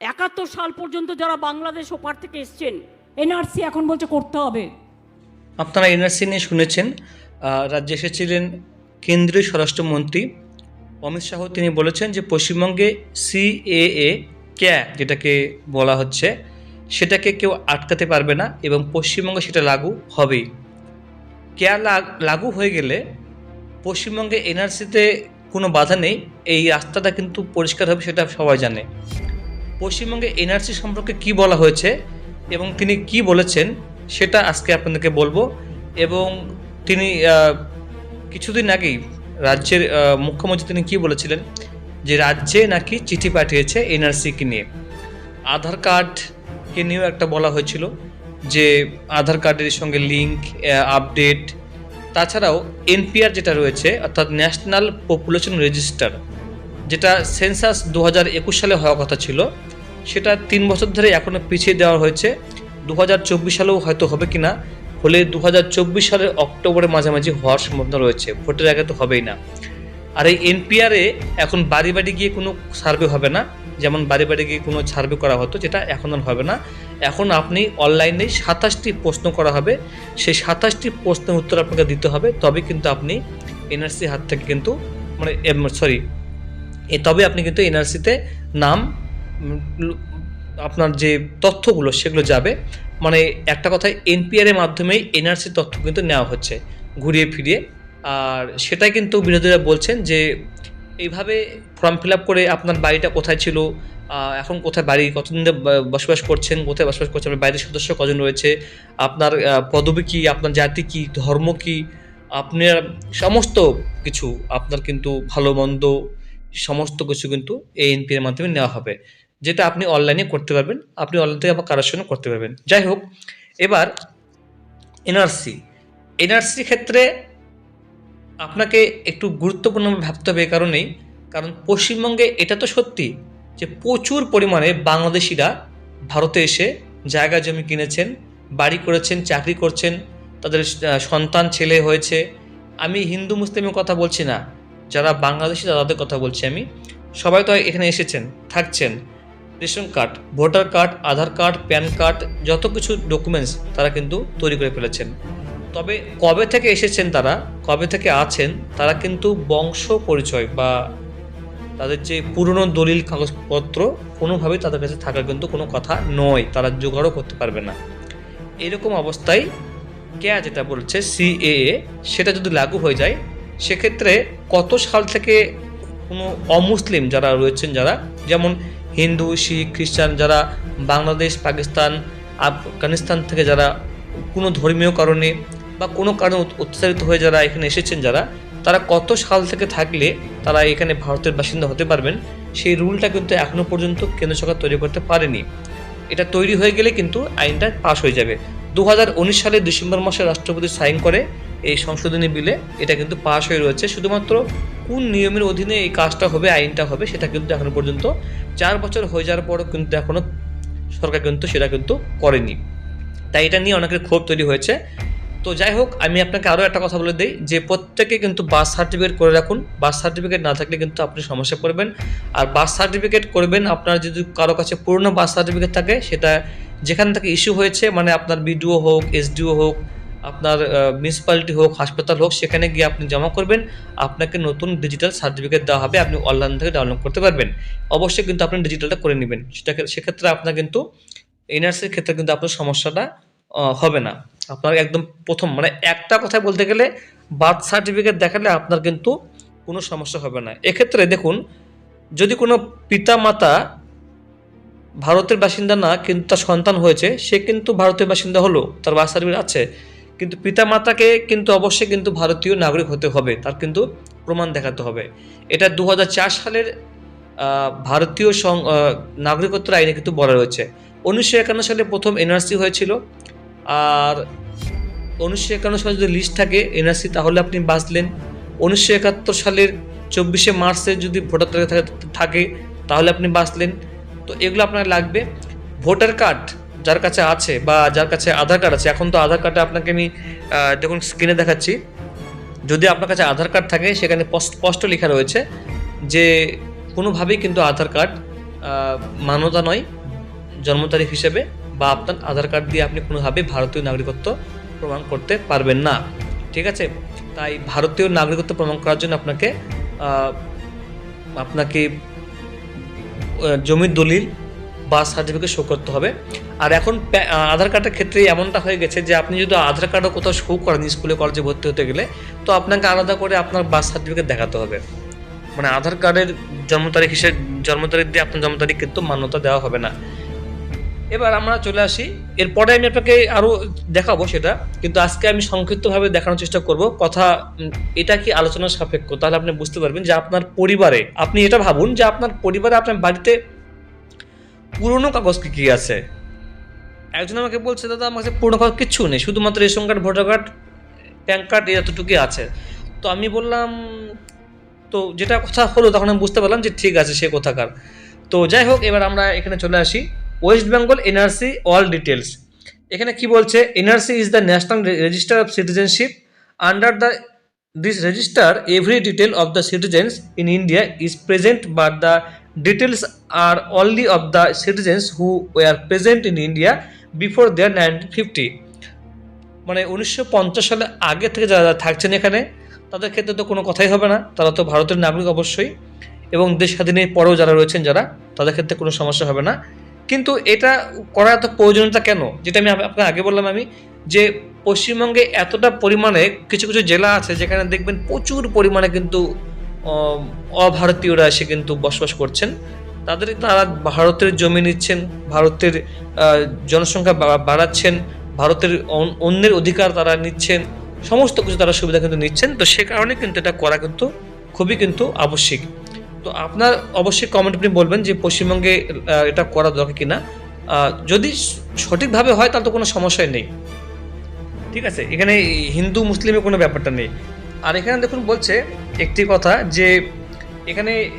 একাত্তর সাল পর্যন্ত যারা বাংলাদেশ ওপার থেকে এসছেন, এনআরসি এখন বলছে করতে হবে। আপনারা এনআরসি নিয়ে শুনেছেন রাজ্যে এসেছিলেন কেন্দ্রীয় স্বরাষ্ট্রমন্ত্রী অমিত শাহ। তিনি বলেছেন যে পশ্চিমবঙ্গে সিএএ ক্যা, যেটাকে বলা হচ্ছে, সেটাকে কেউ আটকাতে পারবে না এবং পশ্চিমবঙ্গে সেটা লাগু হবেই। ক্যা লাগ- হয়ে গেলে পশ্চিমবঙ্গে এনআরসিতে কোনো বাধা নেই, এই রাস্তাটা কিন্তু পরিষ্কার হবে, সেটা সবাই জানে। পশ্চিমবঙ্গে এনআরসি সম্পর্কে কি বলা হয়েছে এবং তিনি কি বলেছেন সেটা আজকে আপনাদেরকে বলব এবং তিনি কিছুদিন আগেই রাজ্যের মুখ্যমন্ত্রী তিনি কি বলেছিলেন? যে রাজ্যে নাকি চিঠি পাঠিয়েছে এনআরসিকে নিয়ে। আধার কার্ডকে নিয়েও একটা বলা হয়েছিল যে আধার কার্ডের সঙ্গে লিঙ্ক আপডেট, তাছাড়াও এনপিআর যেটা রয়েছে, অর্থাৎ ন্যাশনাল পপুলেশন রেজিস্টার যেটা সেন্সাস দু হাজার একুশ সালে হওয়ার কথা ছিল, সেটা তিন বছর ধরে এখনও পিছিয়ে দেওয়া হয়েছে। দু হাজার চব্বিশ সালেও হয়তো হবে কি না, হলে দু হাজার চব্বিশ সালের অক্টোবরের মাঝামাঝি হওয়ার সম্ভাবনা রয়েছে। ভোটের আগে তো হবেই না। আর এই এনপিআরে এখন বাড়ি বাড়ি গিয়ে কোনো সার্ভে হবে না, যেমন বাড়ি বাড়ি গিয়ে কোনো সার্ভে করা হতো, যেটা এখন আর হবে না। এখন আপনি অনলাইনে সাতাশটি প্রশ্ন করা হবে। সেই সাতাশটি প্রশ্নের উত্তর আপনাকে দিতে হবে। তবে কিন্তু আপনি এনআরসি হাত থেকে কিন্তু মানে সরি এ তবে আপনি কিন্তু এনআরসিতে নাম আপনার যে তথ্যগুলো সেগুলো যাবে। মানে একটা কথায় এনপিআরের মাধ্যমেই এনআরসির তথ্য কিন্তু নেওয়া হচ্ছে ঘুরিয়ে ফিরিয়ে। আর সেটাই কিন্তু বিরোধীরা বলছেন যে এইভাবে ফর্ম ফিল আপ করে আপনার বাড়িটা কোথায় ছিল এখন কোথায় বাড়ি, কতদিন বসবাস করছেন, কোথায় বসবাস করছেন, আপনার বাইরের সদস্য কজন রয়েছে, আপনার পদবী কী, আপনার জাতি কী, ধর্ম কী, আপনার সমস্ত কিছু আপনার কিন্তু ভালো, মন্দ সমস্ত কিছু কিন্তু এই এনপি এর মাধ্যমে নেওয়া হবে। যেটা আপনি অনলাইনে করতে পারবেন, আপনি অনলাইন থেকে আবার কারোর সঙ্গে করতে পারবেন। যাই হোক, এবার এনআরসি এনআরসির ক্ষেত্রে আপনাকে একটু গুরুত্বপূর্ণভাবে ভাবতে হবে এই কারণেই। কারণ পশ্চিমবঙ্গে এটা তো সত্যি যে প্রচুর পরিমাণে বাংলাদেশিরা ভারতে এসে জায়গা জমি কিনেছেন, বাড়ি করেছেন, চাকরি করছেন, তাদের সন্তান, ছেলে হয়েছে। আমি হিন্দু, মুসলিমের কথা বলছি না। যারা বাংলাদেশি তাদের কথা বলছি আমি। সবাই তো এখানে এসেছেন, থাকছেন। Ration card, voter card, Aadhaar card, PAN card, যত কিছু ডকুমেন্টস তারা কিন্তু তৈরি করে ফেলেছেন। তবে কবে থেকে এসেছেন তারা, কবে থেকে আছেন, তারা কিন্তু বংশ পরিচয় বা তাদের যে পুরনো দলিল কাগজপত্র, কোনোভাবেই তাদের কাছে থাকার কিন্তু কোনো কথা নয়। তারা জোগাড়ও করতে পারবে না। এরকম অবস্থায় কে যেটা বলছে সিএএ সেটা যদি লাগু হয়ে যায় সেক্ষেত্রে কত সাল থেকে কোনো অমুসলিম যারা রয়েছেন যারা, যেমন হিন্দু, শিখ, খ্রিস্টান যারা, বাংলাদেশ, পাকিস্তান, আফগানিস্তান থেকে যারা কোনো ধর্মীয় কারণে বা কোনো কারণে অত্যাচারিত হয়ে যারা এখানে এসেছেন যারা, তারা কত সাল থেকে থাকলে তারা এখানে ভারতের বাসিন্দা হতে পারবেন? সেই রুলটা কিন্তু এখনও পর্যন্ত কেন্দ্র সরকার তৈরি করতে পারেনি। এটা তৈরি হয়ে গেলে কিন্তু আইনটা পাশ হয়ে যাবে। দু সালের ডিসেম্বর মাসে রাষ্ট্রপতি সাইন করে এই সংশোধনী বিলে এটা কিন্তু পাশ হয়ে রয়েছে। শুধুমাত্র কোন নিয়মের অধীনে এই কাজটা হবে, আইনটা হবে, সেটা কিন্তু এখনও পর্যন্ত চার বছর হয়ে যাওয়ার পরও কিন্তু এখনও সরকার কিন্তু সেটা কিন্তু করেনি। তাই এটা নিয়ে অনেকের ক্ষোভ তৈরি হয়েছে। তো যাই হোক, আমি আপনাকে আরও একটা কথা বলে দিই, যে প্রত্যেকে কিন্তু বার্থ সার্টিফিকেট করে রাখুন। বার্থ সার্টিফিকেট না থাকলে কিন্তু আপনি সমস্যা পড়বেন। আর বার্থ সার্টিফিকেট করবেন, আপনার যদি কারও কাছে পুরনো বার্থ সার্টিফিকেট থাকে, সেটা যেখান থেকে ইস্যু হয়েছে মানে আপনার বিডিও হোক, এসডিও হোক আপনার মিউনিসিপ্যালিটি হোক, হাসপাতাল হোক, সেখানে গিয়ে আপনি জমা করবেন। আপনাকে নতুন ডিজিটাল সার্টিফিকেট দেওয়া হবে, আপনি অনলাইন থেকে ডাউনলোড করতে পারবেন। অবশ্যই কিন্তু আপনি ডিজিটালটা করে নেবেন। সেটাকে, সেক্ষেত্রে আপনার কিন্তু এনআরসির ক্ষেত্রে কিন্তু আপনার সমস্যাটা হবে না। আপনার একদম প্রথম মানে একটা কথা বলতে গেলে বার্থ সার্টিফিকেট দেখালে আপনার কিন্তু কোনো সমস্যা হবে না। এক্ষেত্রে দেখুন, যদি কোনো পিতা মাতা ভারতের বাসিন্দা না, কিন্তু তার সন্তান হয়েছে, সে কিন্তু ভারতের বাসিন্দা হলো, তার বার্থ সার্টিফিকেট আছে। কিন্তু পিতা মাতাকে কিন্তু অবশ্যই কিন্তু ভারতীয় নাগরিক হতে হবে, তার কিন্তু প্রমাণ দেখাতে হবে। এটা দু হাজার চার সালের ভারতীয় নাগরিকত্ব আইনে কিন্তু বলা রয়েছে। উনিশশো একান্ন সালে প্রথম এনআরসি হয়েছিল, আর উনিশশো একান্ন সালে যদি লিস্ট থাকে এনআরসি, তাহলে আপনি বাঁচলেন। উনিশশো একাত্তর সালের চব্বিশে মার্চে যদি ভোটার থাকে, তাহলে আপনি বাঁচলেন। তো এগুলো আপনার লাগবে। ভোটার কার্ড যার কাছে আছে বা যার কাছে আধার কার্ড আছে এখন তো আধার কার্ডটা আপনাকে আমি দেখুন স্ক্রিনে দেখাচ্ছি। যদি আপনার কাছে আধার কার্ড থাকে সেখানে স্পষ্ট- লেখা রয়েছে যে কোনোভাবেই কিন্তু আধার কার্ড আহ, মান্যতা নয় জন্ম তারিখ হিসেবে বা আপনার আধার কার্ড দিয়ে আপনি কোনোভাবেই ভারতীয় নাগরিকত্ব প্রমাণ করতে পারবেন না। ঠিক আছে? তাই ভারতীয় নাগরিকত্ব প্রমাণ করার জন্য আপনাকে আপনাকে জমির দলিল বা সার্টিফিকেট শো করতে হবে। আর এখন আধার কার্ডের ক্ষেত্রে এমনটা হয়ে গেছে যে আপনি যদি আধার কার্ডও কোথাও শো করেন স্কুলে কলেজে ভর্তি হতে গেলে, তো আপনাকে আলাদা করে আপনার বার্থ সার্টিফিকেট দেখাতে হবে। মানে আধার কার্ডের জন্ম তারিখ হিসেবে, জন্ম তারিখ দিয়ে আপনার জন্ম তারিখ কিন্তু মান্যতা দেওয়া হবে না। এবার আমরা চলে আসি। এরপরে আমি আপনাকে আরও দেখাবো সেটা, কিন্তু আজকে আমি সংক্ষিপ্তভাবে দেখানোর চেষ্টা করব। কথা এটা কি আলোচনার সাপেক্ষ? তাহলে আপনি বুঝতে পারবেন যে আপনার পরিবারে, আপনি এটা ভাবুন যে আপনার পরিবারে আপনার বাড়িতে পুরনো কাগজ কি কি আছে। একজন আমাকে বলছে, দাদা, আমার কাছে পুরনো কাগজ কিচ্ছু নেই, শুধুমাত্র ration card, voter card, PAN card এতটুকুই আছে। তো আমি বললাম, তো যেটা কথা হলো তখন আমি বুঝতে পারলাম যে ঠিক আছে, সে কোথাকার। তো যাই হোক, এবার আমরা এখানে চলে আসি। West Bengal NRC all details এখানে কি বলছে? NRC is the National Register of Citizenship under the this register every detail of the citizens in India is present but the details are only of the citizens who were present in India before there nineteen fifty মানে উনিশশো পঞ্চাশ সালে আগে থেকে যারা থাকছেন এখানে, তাদের ক্ষেত্রে তো কোনো কথাই হবে না। তারা তো ভারতের নাগরিক অবশ্যই। এবং দেশ স্বাধীনের পরেও যারা রয়েছেন যারা, তাদের ক্ষেত্রে কোনো সমস্যা হবে না। কিন্তু এটা করা এত প্রয়োজনীয়তা কেন? যেটা আমি আপনাকে আগে বললাম আমি, যে পশ্চিমবঙ্গে এতটা পরিমাণে কিছু কিছু জেলা আছে যেখানে দেখবেন প্রচুর পরিমাণে কিন্তু অভারতীয়রা এসে কিন্তু বসবাস করছেন। তাদের তারা ভারতের জমি নিচ্ছেন, ভারতের জনসংখ্যা বাড়াচ্ছেন, ভারতের অন- অন্যের অধিকার তারা নিচ্ছেন, সমস্ত কিছু তারা সুবিধা কিন্তু নিচ্ছেন। তো সে কারণে কিন্তু এটা করা কিন্তু খুবই কিন্তু আবশ্যিক। তো আপনার অবশ্যই কমেন্ট আপনি বলবেন যে পশ্চিমবঙ্গে এটা করা দরকার কিনা। যদি সঠিকভাবে হয় তাহলে তো কোনো সমস্যাই নেই। ঠিক আছে? এখানে হিন্দু, মুসলিমের কোনো ব্যাপারটা নেই। আর এখানে দেখুন বলছে একটি কথা যে এখানে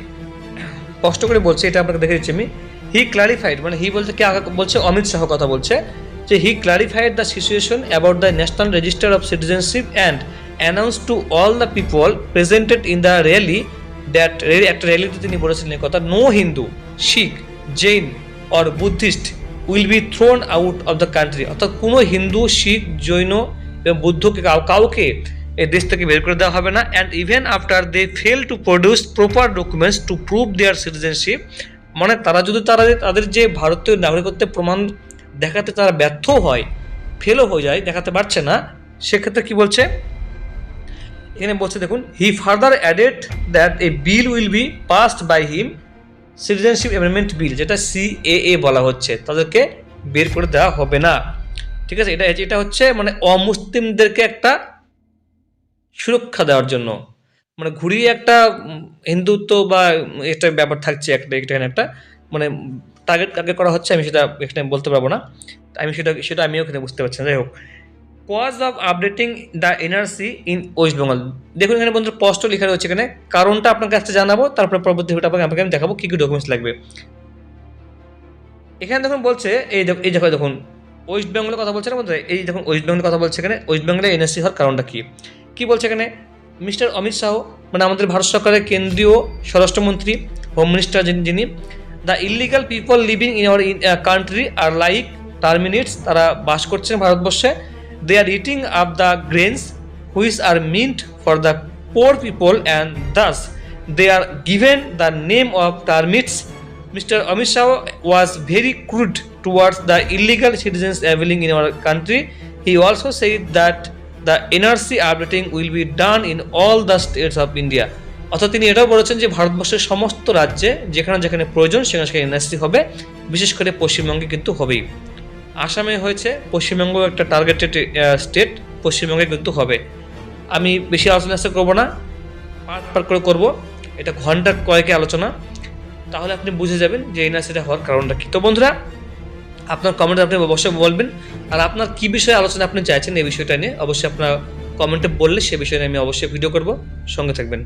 কষ্ট করে বলছে, এটা আপনাকে দেখে দিচ্ছি আমি হি ক্লারিফাইড মানে হি বলছে কে বলছে, অমিত শাহ কথা বলছে, যে he clarified the situation about the National Register of Citizenship and announce to all the people presented in the rally that একটা র্যালিতে তিনি বলেছিলেন কথা no Hindu Sikh Jain or Buddhist will be thrown out of the country অর্থাৎ কোনো হিন্দু, শিখ, জৈন এবং বুদ্ধকে cow- কাউকে এই দেশ থেকে বের করে দেওয়া হবে না। And even after they fail to produce proper documents to prove their citizenship মানে তারা যদি তারা তাদের যে ভারতীয় নাগরিকত্বের প্রমাণ দেখাতে তারা ব্যর্থ হয় ফেলও হয়ে যায়, দেখাতে পারছে না, সেক্ষেত্রে কি বলছে? এখানে বলছে, দেখুন he further added that a bill will be passed by him citizenship amendment bill যেটা সিএএ বলা হচ্ছে, তাদেরকে বের করে দেওয়া হবে না। ঠিক আছে, এটা এটা হচ্ছে মানে অমুসলিমদেরকে একটা সুরক্ষা দেওয়ার জন্য। মানে ঘুরিয়ে একটা হিন্দুত্ব বা এটা ব্যাপার থাকছে একটা, এখানে একটা মানে টার্গেট কাকে করা হচ্ছে, আমি সেটা এখানে বলতে পারব না। আমি সেটা সেটা আমিও এখানে বুঝতে পারছি না। যাই হোক। Cause of updating the NRC in West Bengal দেখুন এখানে বন্ধু স্পষ্ট লেখা রয়েছে এখানে। কারণটা আপনার কাছে জানাব, তারপরে পরবর্তী ভিডিও আপনাকে আমি দেখাবো কী কী ডকুমেন্টস লাগবে। এখানে দেখুন বলছে, এই দেখ- এই দেখো দেখুন। ওয়েস্ট বেঙ্গলের কথা বলছে না বন্ধু এই দেখুন ওয়েস্ট বেঙ্গলের কথা বলছে এখানে। ওয়েস্ট বেঙ্গলে এনএসসি হওয়ার কারণটা কি? কি বলছে এখানে? মিস্টার অমিত শাহ মানে আমাদের ভারত সরকারের কেন্দ্রীয় স্বরাষ্ট্রমন্ত্রী হোম মিনিস্টার যিনি the illegal people living in our country are like terminates তারা বাস করছেন ভারতবর্ষে। They are eating up the grains which are meant for the poor people and thus they are given the name of termites. Mister Amit Shah was very crude towards the illegal citizens availing in our country he also said that the NRC updating will be done in all the states of India অর্থাৎ তিনি এটাও বলেছেন যে ভারতবর্ষের সমস্ত রাজ্যে যেখানে যেখানে প্রয়োজন, সেখানে সেখানে এনআরসি হবে। বিশেষ করে পশ্চিমবঙ্গে কিন্তু হবেই। আসামে হয়েছে পশ্চিমবঙ্গ একটা টার্গেটেড স্টেট পশ্চিমবঙ্গে কিন্তু হবে। আমি বেশি আলোচনা করব না পার্ট পার্ট করে করব। এটা ঘণ্টার কয়েকে আলোচনা। তাহলে আপনি বুঝে যাবেন যে এনআরসিটা হওয়ার কারণটা কী। তো বন্ধুরা আপনার কমেন্টে আপনি অবশ্যই বলবেন। আর আপনার কী বিষয়ে আলোচনা আপনি চাইছেন এই বিষয়টা নিয়ে, অবশ্যই আপনার কমেন্টে বললে সে বিষয়ে আমি অবশ্যই ভিডিও করব। সঙ্গে থাকবেন।